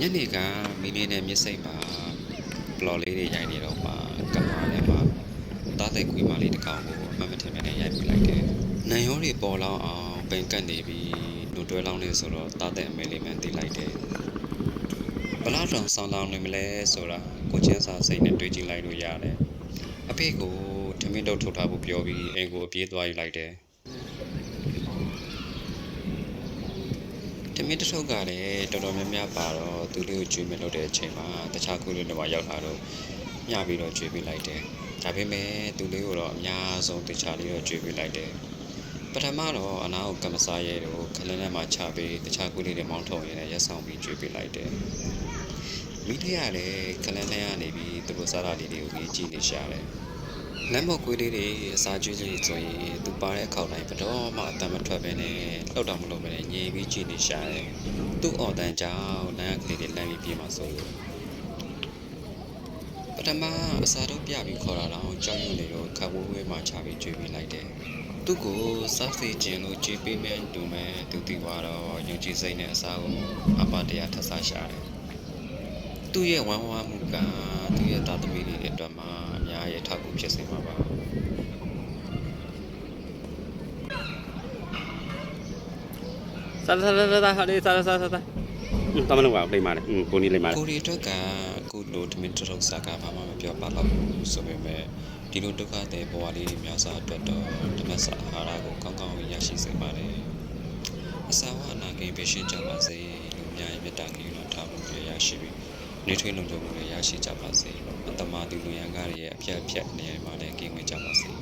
ညနေကမီလီနဲ့မြစ်စိတ်မှာဘလော်လေးတွေရိုက်နေတော့မှကမားလည်းမှာတားတဲ့ခွေးမလေးတစ်ကောင်ကိုအမှတ်မထင်မနဲ့ရိုက်ပြလိုက်တယ်။နန်ရောတွေပေါ်လောင်းအောင်ပင်ကတ်နေပြီးလူတွဲလောင်းနေဆိုတော့တားတဲ့အမေလေးမှန်သိလိုက်တယ်။ဘလောက်တောင်ဆောင်းလောင်းနေမလဲဆိုတာကိုချင်းစာစိတ်နဲ့တွေးကြည့်လိုက်လို့ရတယ်။အဖေကိုထမင်းတုပ်ထုတ်ထားဖို့ပြောပြီးအိမ်ကိုအပြေးသွားယူလိုက်တယ်။ တ မင်တစ်ထုပ်ကလည်းတော်တော်များများပါတော့သူလေးကိုကျွေးမလို့တဲ့အချိန်မှာတခြားခုလေးတွေမှာရောက်လာတော့ညပြီးတော့ကျွေးပေးလိုက်တယ်။ဒါပေမဲ့သူလေးကိုတော့အများဆုံးတခြားလေးတော့ကျွေးပေးလိုက်တယ်။ပထမတော့အနာကိုကမ္မစားရဲတော့ခလန်းထဲမှာချပြီးတခြားခုလေးတွေမောင်းထုတ်ရင်းနဲ့ရက်ဆောင်ပြီးကျွေးပေးလိုက်တယ်။မိလေးကလည်းခလန်းထဲကနေပြီးသူတို့စားတာလေးတွေကိုကြီးကြည့်နေရှာတယ်။ လမ်းမော်ကွေးလေးတွေအစာကျွေးကျွေးဆိုရင်သူပါတဲ့ခေါက်တိုင်းဘယ်တော့မှအတမ်းမထွက်ပဲနဲ့လှုပ်တော့မလို့ပဲနဲ့ညင်ပြီးကြည့်နေရှာတယ်။သူ့အော်တန်ကြောင့်လမ်းကလေးတွေလမ်းပြီးပြေးမှဆိုလို့ပထမအစာတော့ပြပြီးခေါ်လာတော့ကြောက်ရွံ့နေတော့ခက်ဝဲဝဲမှချပြီးကြွေးပြီးလိုက်တယ်။သူ့ကိုစားစီခြင်းလို့ကြွေးပေးမယ်တူမယ်သူတီွားတော့ယုံကြည်စိတ်နဲ့အစာကိုအပတရားထပ်ဆရှာတယ်။သူ့ရဲ့ဝမ်းဝမ်းမှုကသူ့ရဲ့သားသမီး တာမှာအများကြီးအထောက်အကူဖြစ်စေမှာပါစားစားစားစားဟာလေးစားစားစားစားတမလို့ကလိမ့်ပါလေ။ကိုနီလိမ့်ပါလေ။ကိုရီအတွက်ကအခုလိုတမင်တရုတ်စားကဘာမှမပြောပါတော့ဘူးဆိုပေမဲ့ဒီလိုဒုက္ခတဲ့ဘဝလေးတွေများစွာအတွက်တော့တမက်စာအာဟာရကိုကောင်းကောင်းရရှိစေပါတယ်။အစာဝအနာဂိမ်းပေးရှင်းကြပါစေလို့များရဲ့မေတ္တာကရုဏာထားဖို့ရရှိပြီး နေထွေးလုံခြုံမှုတွေရရှိကြပါစေအတ္တမသူလူရန်ကားတွေရဲ့အပြတ်အဖြတ်နေရာမှာလည်းကင်းဝေးကြပါစေ